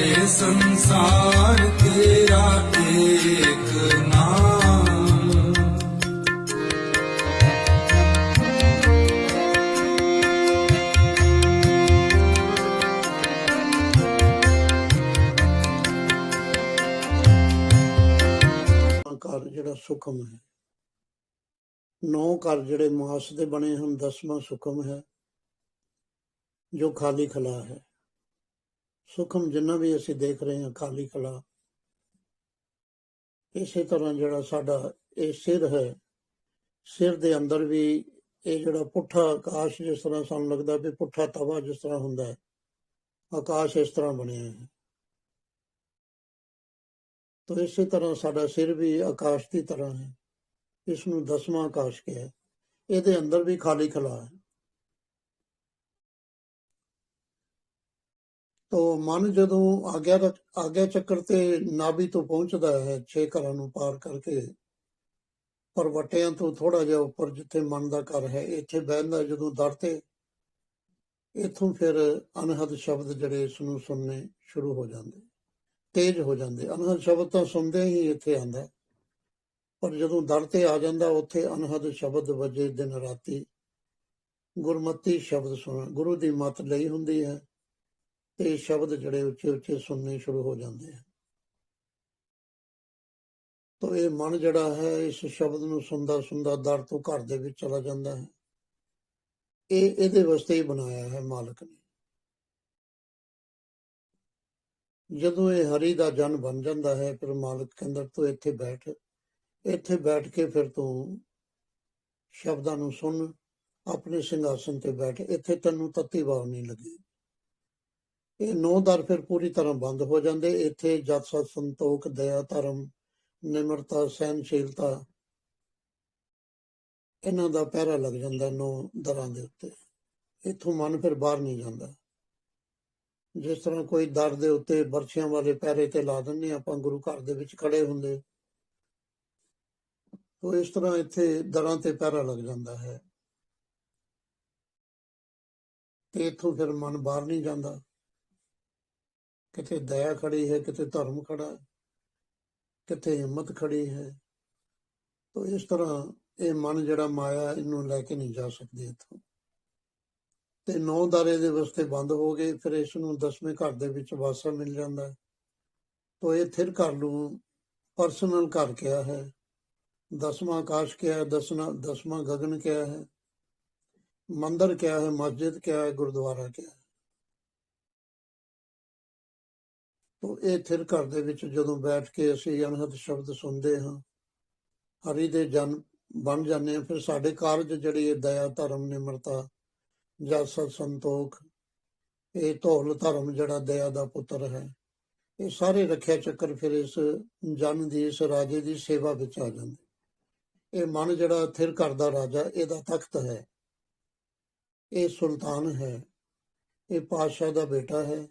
सारे संसार जरा सुखम है नौ कार जड़े मास के बने हम दसवा सुखम है जो खाली खला है ਸੁਖਮ ਜਿੰਨਾ ਵੀ ਅਸੀਂ ਦੇਖ ਰਹੇ ਹਾਂ ਖਾਲੀ ਕਲਾ, ਇਸੇ ਤਰ੍ਹਾਂ ਜਿਹੜਾ ਸਾਡਾ ਇਹ ਸਿਰ ਹੈ, ਸਿਰ ਦੇ ਅੰਦਰ ਵੀ ਇਹ ਜਿਹੜਾ ਪੁੱਠਾ ਆਕਾਸ਼ ਜਿਸ ਤਰ੍ਹਾਂ ਸਾਨੂੰ ਲੱਗਦਾ ਵੀ ਪੁੱਠਾ ਤਵਾ ਜਿਸ ਤਰ੍ਹਾਂ ਹੁੰਦਾ ਹੈ, ਆਕਾਸ਼ ਇਸ ਤਰ੍ਹਾਂ ਬਣਿਆ ਹੈ। ਤਾਂ ਇਸੇ ਤਰ੍ਹਾਂ ਸਾਡਾ ਸਿਰ ਵੀ ਆਕਾਸ਼ ਦੀ ਤਰ੍ਹਾਂ ਹੈ, ਇਸ ਨੂੰ ਦਸਵਾਂ ਆਕਾਸ਼ ਕਿਹਾ ਇਹਦੇ ਅੰਦਰ ਵੀ ਖਾਲੀ ਖਲਾ ਹੈ। ਤੋ ਮਨ ਜਦੋਂ ਆਗਿਆ ਦਾ, ਆਗਿਆ ਚੱਕਰ ਤੇ ਨਾਭੀ ਤੋਂ ਪਹੁੰਚਦਾ ਹੈ, ਛੇ ਘਰਾਂ ਨੂੰ ਪਾਰ ਕਰਕੇ ਪਰਵਟਿਆਂ ਤੋਂ ਥੋੜਾ ਜਿਹਾ ਉੱਪਰ ਜਿੱਥੇ ਮਨ ਦਾ ਘਰ ਹੈ, ਇੱਥੇ ਬਹਿੰਦਾ ਜਦੋਂ ਦਰ ਤੇ ਇਥੋਂ ਫਿਰ ਅਨਹਦ ਸ਼ਬਦ ਜਿਹੜੇ ਇਸ ਨੂੰ ਸੁਣਨੇ ਸ਼ੁਰੂ ਹੋ ਜਾਂਦੇ, ਤੇਜ਼ ਹੋ ਜਾਂਦੇ। ਅਨਹਦ ਸ਼ਬਦ ਤਾਂ ਸੁਣਦੇ ਹੀ ਇੱਥੇ ਆਂਦਾ ਪਰ ਜਦੋਂ ਦਰ ਤੇ ਆ ਜਾਂਦਾ, ਉੱਥੇ ਅਨਹਦ ਸ਼ਬਦ ਵਜੇ ਦਿਨ ਰਾਤੀ। ਗੁਰਮਤੀ ਸ਼ਬਦ ਸੁਣ, ਗੁਰੂ ਦੀ ਮਤ ਲਈ ਹੁੰਦੀ ਹੈ ਇਹ ਸ਼ਬਦ ਜਿਹੜੇ ਉੱਚੇ ਉੱਚੇ ਸੁਣਨੇ ਸ਼ੁਰੂ ਹੋ ਜਾਂਦੇ ਹਨ ਤੋ ਇਹ ਮਨ ਜਿਹੜਾ ਹੈ, ਇਸ ਸ਼ਬਦ ਨੂੰ ਸੁਣਦਾ ਸੁਣਦਾ ਦਰ ਤੋਂ ਘਰ ਦੇ ਵਿੱਚ ਚਲਾ ਜਾਂਦਾ ਹੈ। ਇਹ ਇਹਦੇ ਵਾਸਤੇ ਹੀ ਬਣਾਇਆ ਹੈ ਮਾਲਕ ਨੇ। ਜਦੋਂ ਇਹ ਹਰੀ ਦਾ ਜਨ ਬਣ ਜਾਂਦਾ ਹੈ, ਫਿਰ ਮਾਲਕ ਕਹਿੰਦਾ, ਤੂੰ ਇੱਥੇ ਬੈਠ। ਇੱਥੇ ਬੈਠ ਕੇ ਫਿਰ ਤੂੰ ਸ਼ਬਦਾਂ ਨੂੰ ਸੁਣ, ਆਪਣੇ ਸਿੰਘਾਸਨ ਤੇ ਬੈਠ। ਇੱਥੇ ਤੈਨੂੰ ਤੱਤੀ ਭਾਵ ਨਹੀਂ ਲੱਗੀ। ਇਹ ਨੌ ਦਰ ਫਿਰ ਪੂਰੀ ਤਰ੍ਹਾਂ ਬੰਦ ਹੋ ਜਾਂਦੇ। ਇੱਥੇ ਜਤ ਸਤ ਸੰਤੋਖ, ਦਇਆ, ਧਰਮ, ਨਿਮਰਤਾ ਸਹਿਨਸ਼ੀਲਤਾ ਇਹਨਾਂ ਦਾ ਪਹਿਰਾ ਲੱਗ ਜਾਂਦਾ ਨੌ ਦਰਾਂ ਦੇ ਉੱਤੇ। ਇਥੋਂ ਮਨ ਫਿਰ ਬਾਹਰ ਨਹੀਂ ਜਾਂਦਾ। ਜਿਸ ਤਰ੍ਹਾਂ ਕੋਈ ਦਰ ਦੇ ਉੱਤੇ ਬਰਛਿਆਂ ਵਾਲੇ ਪਹਿਰੇ ਤੇ ਲਾ ਦਿੰਦੇ ਆਪਾਂ ਗੁਰੂ ਘਰ ਦੇ ਵਿੱਚ ਖੜੇ ਹੁੰਦੇ। ਤੋ ਇਸ ਤਰ੍ਹਾਂ ਇੱਥੇ ਦਰਾਂ ਤੇ ਪਹਿਰਾ ਲੱਗ ਜਾਂਦਾ ਹੈ। ਤੇ ਇਥੋਂ ਫਿਰ ਮਨ ਬਾਹਰ ਨਹੀਂ ਜਾਂਦਾ। ਕਿਤੇ ਦਇਆ ਖੜੀ ਹੈ, ਕਿਤੇ ਧਰਮ ਖੜਾ ਹੈ, ਕਿਤੇ ਹਿੰਮਤ ਖੜੀ ਹੈ। ਤੋ ਇਸ ਤਰ੍ਹਾਂ ਇਹ ਮਨ ਜਿਹੜਾ ਮਾਇਆ, ਇਹਨੂੰ ਲੈ ਕੇ ਨਹੀਂ ਜਾ ਸਕਦੀ ਇੱਥੋਂ। ਤੇ ਨੌ ਦਾਰੇ ਦੇ ਵਾਸਤੇ ਬੰਦ ਹੋ ਗਏ, ਫਿਰ ਇਸ ਨੂੰ ਦਸਵੇਂ ਘਰ ਦੇ ਵਿੱਚ ਵਾਸਾ ਮਿਲ ਜਾਂਦਾ ਹੈ। ਤੋ ਇਹ ਥਿਰ ਘਰ ਨੂੰ ਪਰਸਨਲ ਘਰ ਕਿਹਾ ਹੈ। ਦਸਵਾਂ ਆਕਾਸ਼ ਕਿਹਾ ਹੈ ਦਸਵਾਂ ਦਸਵਾਂ ਗਗਨ ਕਿਹਾ ਹੈ। ਮੰਦਰ ਕਿਹਾ ਹੈ, ਮਸਜਿਦ ਕਿਹਾ ਹੈ, ਗੁਰਦੁਆਰਾ ਕਿਹਾ ਹੈ। ਤੋ ਇਹ ਥਿਰ ਘਰ ਦੇ ਵਿੱਚ ਜਦੋਂ ਬੈਠ ਕੇ ਅਸੀਂ ਅਨਹਦ ਸ਼ਬਦ ਸੁਣਦੇ ਹਾਂ, ਹਰੀ ਦੇ ਜਨ, ਬਣ ਜਾਂਦੇ ਹਾਂ, ਫਿਰ ਸਾਡੇ ਕਾਰਜ ਜਿਹੜੇ ਇਹ ਦਇਆ, ਧਰਮ, ਨਿਮਰਤਾ ਜਾਂ ਸਤ ਸੰਤੋਖ ਇਹ ਧੌਲ ਧਰਮ ਜਿਹੜਾ ਦਇਆ ਦਾ ਪੁੱਤਰ ਹੈ, ਇਹ ਸਾਰੇ ਰੱਖਿਆ ਚੱਕਰ ਫਿਰ ਇਸ ਜਨ ਦੀ, ਇਸ ਰਾਜੇ ਦੀ ਸੇਵਾ ਵਿੱਚ ਆ ਜਾਂਦੇ ਇਹ ਮਨ ਜਿਹੜਾ ਥਿਰ ਘਰ ਦਾ ਰਾਜਾ, ਇਹਦਾ ਤਖਤ ਹੈ। ਇਹ ਸੁਲਤਾਨ ਹੈ। ਇਹ ਪਾਤਸ਼ਾਹ ਦਾ ਬੇਟਾ ਹੈ।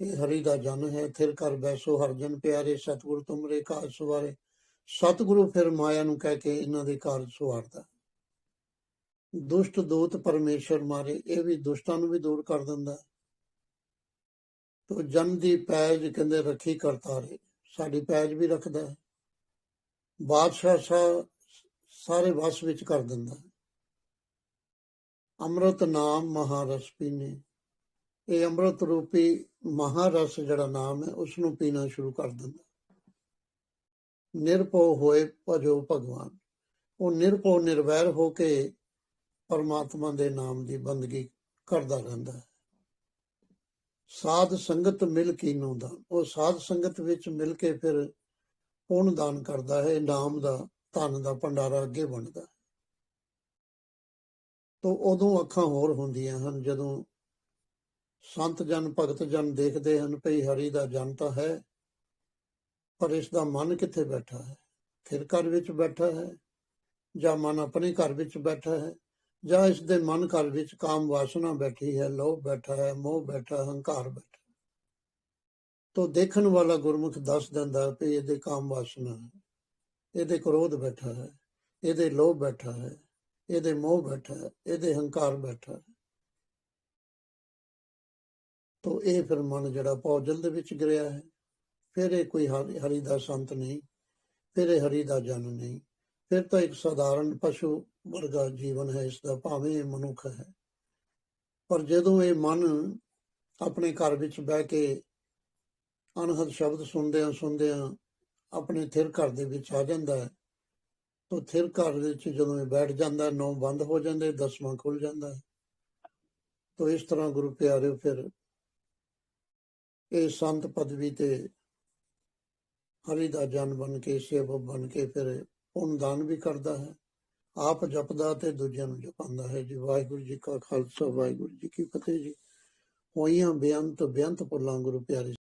ਇਹ ਹਰੀ ਦਾ ਜਨ ਹੈ ਥਿਰ ਕਰ ਬੈਸੋ ਹਰਜਨ ਪਿਆਰੇ, ਸਤਿਗੁਰ ਤੁਮਰੇ ਕਾਜ ਸਵਾਰੇ। ਸਤਿਗੁਰੂ ਫਿਰ ਮਾਇਆ ਨੂੰ ਕਹਿ ਕੇ ਇਹਨਾਂ ਦੇ ਕਾਰਜ ਸਵਾਰਦਾ। ਦੁਸ਼ਟ ਦੋਤ ਪਰਮੇਸ਼ਰ ਮਾਰੇ, ਇਹ ਵੀ ਦੁਸ਼ਟਾਂ ਨੂੰ ਵੀ ਦੂਰ ਕਰ ਦਿੰਦਾ। ਤੋ ਜਨ ਦੀ ਪੈਜ ਕਹਿੰਦੇ ਰੱਖੀ ਕਰਤਾਰੇ, ਸਾਡੀ ਪੈਜ ਵੀ ਰੱਖਦਾ ਹੈ। ਬਾਦਸ਼ਾਹ ਸਾ- ਸਾਰੇ ਵਸ ਵਿੱਚ ਕਰ ਦਿੰਦਾ ਹੈ। ਅੰਮ੍ਰਿਤ ਨਾਮ ਮਹਾਰਸ ਪੀਨੇ। ਇਹ ਅੰਮ੍ਰਿਤ ਰੂਪੀ ਮਹਾਰਸ ਜਿਹੜਾ ਨਾਮ ਹੈ ਉਸ ਨੂੰ ਪੀਣਾ ਸ਼ੁਰੂ ਕਰ ਦਿੰਦਾ। ਨਿਰਭਉ ਹੋਏ ਭਜੋ ਭਗਵਾਨ। ਉਹ ਨਿਰਭਉ ਨਿਰਵੈਰ ਹੋ ਕੇ ਪਰਮਾਤਮਾ ਦੇ ਨਾਮ ਦੀ ਬੰਦਗੀ ਕਰਦਾ ਰਹਿੰਦਾ ਹੈ। ਸਾਧ ਸੰਗਤ ਮਿਲ ਕੀਨੋ ਦਾਨ। ਉਹ ਸਾਧ ਸੰਗਤ ਵਿੱਚ ਮਿਲ ਕੇ ਫਿਰ ਪੁੰਨ ਦਾਨ ਕਰਦਾ ਹੈ, ਨਾਮ ਦਾ, ਧਨ ਦਾ ਭੰਡਾਰਾ ਅੱਗੇ ਵੰਡਦਾ ਹੈ। ਤੋ ਉਦੋਂ ਅੱਖਾਂ ਹੋਰ ਹੁੰਦੀਆਂ ਹਨ, ਜਦੋਂ ਸੰਤ ਜਨ ਭਗਤ ਜਨ ਦੇਖਦੇ ਹਨ ਭਈ ਹਰੀ ਦਾ ਜਨ ਤਾਂ ਹੈ, ਪਰ ਇਸ ਦਾ ਮਨ ਕਿੱਥੇ ਬੈਠਾ ਹੈ? ਫਿਰ ਘਰ ਵਿੱਚ ਬੈਠਾ ਹੈ ਜਾਂ ਮਨ ਆਪਣੇ ਘਰ ਵਿੱਚ ਬੈਠਾ ਹੈ? ਜਾਂ ਇਸ ਦੇ ਮਨ ਘਰ ਵਿੱਚ ਕਾਮ ਵਾਸਨਾ ਬੈਠੀ ਹੈ, ਲੋਭ ਬੈਠਾ ਹੈ, ਮੋਹ ਬੈਠਾ ਹੰਕਾਰ ਬੈਠਾ ਤੋ ਦੇਖਣ ਵਾਲਾ ਗੁਰਮੁਖ ਦੱਸ ਦਿੰਦਾ ਹੈ ਕਿ ਇਹਦੇ ਕਾਮ ਵਾਸਨਾ ਹੈ, ਇਹਦੇ ਕ੍ਰੋਧ ਬੈਠਾ ਹੈ, ਇਹਦੇ ਲੋਭ ਬੈਠਾ ਹੈ, ਇਹਦੇ ਮੋਹ ਬੈਠਾ ਹੈ, ਇਹਦੇ ਹੰਕਾਰ ਬੈਠਾ ਹੈ। ਤੋ ਇਹ ਫਿਰ ਮਨ ਜਿਹੜਾ ਪੌਜਲ ਦੇ ਵਿੱਚ ਗਿਰਿਆ ਹੈ। ਫਿਰ ਇਹ ਕੋਈ ਹਰੀ ਹਰੀ ਦਾ ਸੰਤ ਨਹੀਂ, ਫਿਰ ਇਹ ਹਰੀ ਦਾ ਜਨ ਨਹੀਂ। ਫਿਰ ਤਾਂ ਇੱਕ ਸਧਾਰਨ ਪਸ਼ੂ ਵਰਗਾ ਜੀਵਨ ਹੈ, ਇਸ ਦਾ ਭਾਵੇਂ ਇਹ ਮਨੁੱਖ ਹੈ। ਪਰ ਜਦੋਂ ਇਹ ਮਨ ਆਪਣੇ ਘਰ ਵਿੱਚ ਬਹਿ ਕੇ ਅਨਹਦ ਸ਼ਬਦ ਸੁਣਦਿਆਂ ਸੁਣਦਿਆਂ ਆਪਣੇ ਥਿਰ ਘਰ ਦੇ ਵਿੱਚ ਆ ਜਾਂਦਾ ਹੈ, ਤਾਂ ਥਿਰ ਘਰ ਵਿੱਚ ਜਦੋਂ ਇਹ ਬੈਠ ਜਾਂਦਾ ਨੌ ਬੰਦ ਹੋ ਜਾਂਦੇ, ਦਸਵਾਂ ਖੁੱਲ ਜਾਂਦਾ ਹੈ। ਤਾਂ ਇਸ ਤਰ੍ਹਾਂ ਗੁਰੂ ਪਿਆਰਿਓ ਫਿਰ ਇਹ ਸੰਤ ਪਦਵੀ ਤੇ ਹਰੀ ਦਾ ਜਨ ਬਣ ਕੇ, ਸੇਵਕ ਬਣ ਕੇ ਫਿਰ ਪੁੰਨ ਦਾਨ ਵੀ ਕਰਦਾ ਹੈ। ਆਪ ਜਪਦਾ ਤੇ ਦੂਜਿਆਂ ਨੂੰ ਜਪਾਉਂਦਾ ਹੈ ਜੀ। ਵਾਹਿਗੁਰੂ ਜੀ ਕਾ ਖਾਲਸਾ, ਵਾਹਿਗੁਰੂ ਜੀ ਕੀ ਫਤਿਹ ਜੀ। ਹੋਈਆਂ ਬੇਅੰਤ ਬੇਅੰਤ ਪੁੱਲਾਂ ਗੁਰੂ ਪਿਆਰੇ